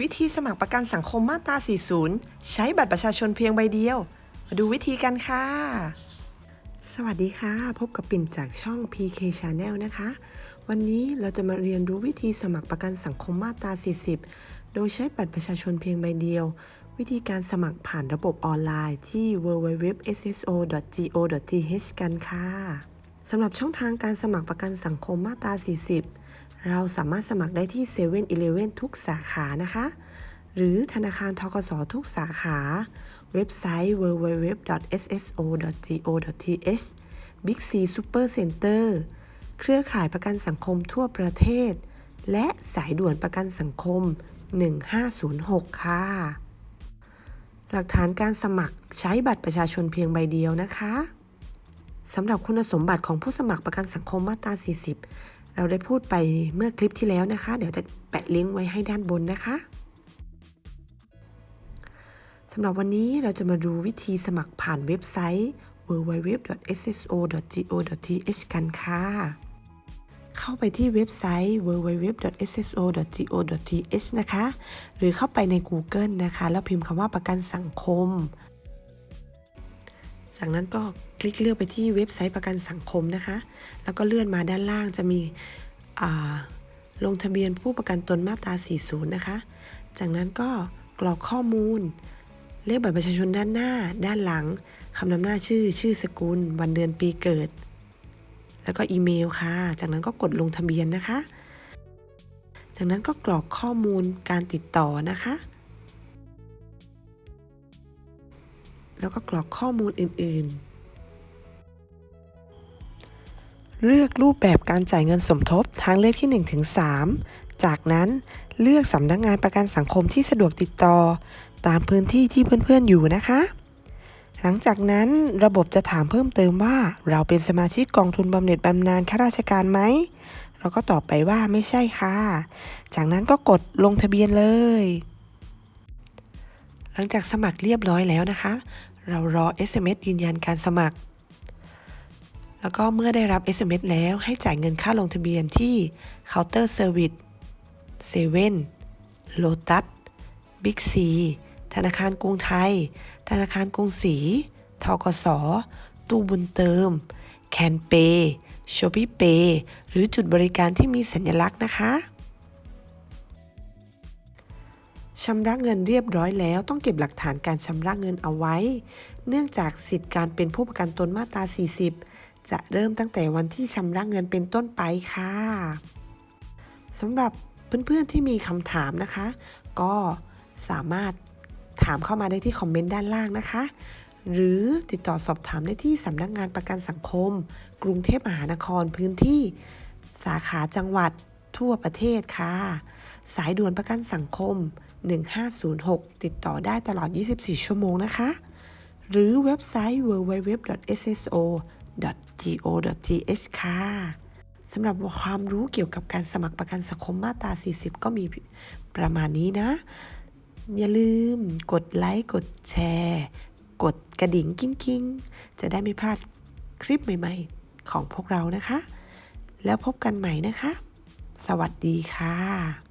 วิธีสมัครประกันสังคมมาตรา 40 ใช้บัตรประชาชนเพียงใบเดียว มาดูวิธีกันค่ะ สวัสดีค่ะ พบกับปิ่นจากช่อง PK Channel นะคะ วันนี้เราจะมาเรียนรู้วิธีสมัครประกันสังคมมาตรา 40 โดยใช้บัตรประชาชนเพียงใบเดียว วิธีการสมัครผ่านระบบออนไลน์ที่ www.sso.go.th กันค่ะสำหรับช่องทางการสมัครประกันสังคมมาตรา 40 เราสามารถสมัครได้ที่7 e เ e ่ e อทุกสาขานะคะ หรือธนาคารทกสทุกสาขา เว็บไซต์ www.sso.go.th Big C Super Center เครือข่ายประกันสังคมทั่วประเทศ และสายด่วนประกันสังคม 1506 ค่ะ หลักฐานการสมัครใช้บัตรประชาชนเพียงใบเดียวนะคะสำหรับคุณสมบัติของผู้สมัครประกันสังคมมาตรา 40 เราได้พูดไปเมื่อคลิปที่แล้วนะคะ เดี๋ยวจะแปะลิงก์ไว้ให้ด้านบนนะคะสำหรับวันนี้เราจะมาดูวิธีสมัครผ่านเว็บไซต์ www.sso.go.th กันค่ะ เข้าไปที่เว็บไซต์ www.sso.go.th นะคะ หรือเข้าไปใน Google นะคะ แล้วพิมพ์คำว่าประกันสังคม จากนั้นก็คลิกเลือกไปที่เว็บไซต์ประกันสังคมนะคะ แล้วก็เลื่อนมาด้านล่างจะมีลงทะเบียนผู้ประกันตนมาตรา 40 นะคะ จากนั้นก็กรอกข้อมูล เลขบัตรประชาชนด้านหน้า ด้านหลังคำนำหน้าชื่อ ชื่อสกุล วันเดือนปีเกิด แล้วก็อีเมลค่ะ จากนั้นก็กดลงทะเบียนนะคะ จากนั้นก็กรอกข้อมูลการติดต่อนะคะ แล้วก็กรอกข้อมูลอื่น ๆ เลือกรูปแบบการจ่ายเงินสมทบทางเลือกที่1ถึง3จากนั้นเลือกสำนักงงานประกันสังคมที่สะดวกติดต่อ ตามพื้นที่ที่เพื่อนๆอยู่นะคะ หลังจากนั้นระบบจะถามเพิ่มเติมว่า เราเป็นสมาชิกกองทุนบำเหน็จบำนาญข้าราชการไหม เราก็ตอบไปว่าไม่ใช่ค่ะ จากนั้นก็กดลงทะเบียนเลย หลังจากสมัครเรียบร้อยแล้วนะคะ เรารอ SMS ยืนยันการสมัคร แล้วก็เมื่อได้รับ SMS แล้วให้จ่ายเงินค่าลงทะเบียนที่เคาน์เตอร์เซอร์วิสเซเว่นโลตัสบิ๊กซีธนาคารกรุงไทย ธนาคารกรุงศรีทกส ตู้บุญเติม แคนเปย์ชอปปี้เปย์หรือจุดบริการที่มีสัญลักษณ์นะคะ ชำระเงินเรียบร้อยแล้วต้องเก็บหลักฐานการชำระเงินเอาไว้ เนื่องจากสิทธิการเป็นผู้ประกันตนมาตรา 40 จะเริ่มตั้งแต่วันที่ชำระเงินเป็นต้นไปค่ะสำหรับเพื่อนๆที่มีคำถามนะคะ ก็สามารถถามเข้ามาได้ที่คอมเมนต์ด้านล่างนะคะ หรือติดต่อสอบถามได้ที่สำนักงานประกันสังคม กรุงเทพมหานครพื้นที่ สาขาจังหวัดทั่วประเทศค่ะ สายด่วนประกันสังคม 1506 ติดต่อได้ตลอด 24 ชั่วโมงนะคะ หรือเว็บไซต์ www.sso.go.th ค่ะสำหรับความรู้เกี่ยวกับการสมัครประกันสังคมมาตรา 40 ก็มีประมาณนี้นะ อย่าลืมกดไลค์ กดแชร์ กดกระดิ่งกิ้งๆจะได้ไม่พลาดคลิปใหม่ๆ ของพวกเรานะคะ แล้วพบกันใหม่นะคะ สวัสดีค่ะ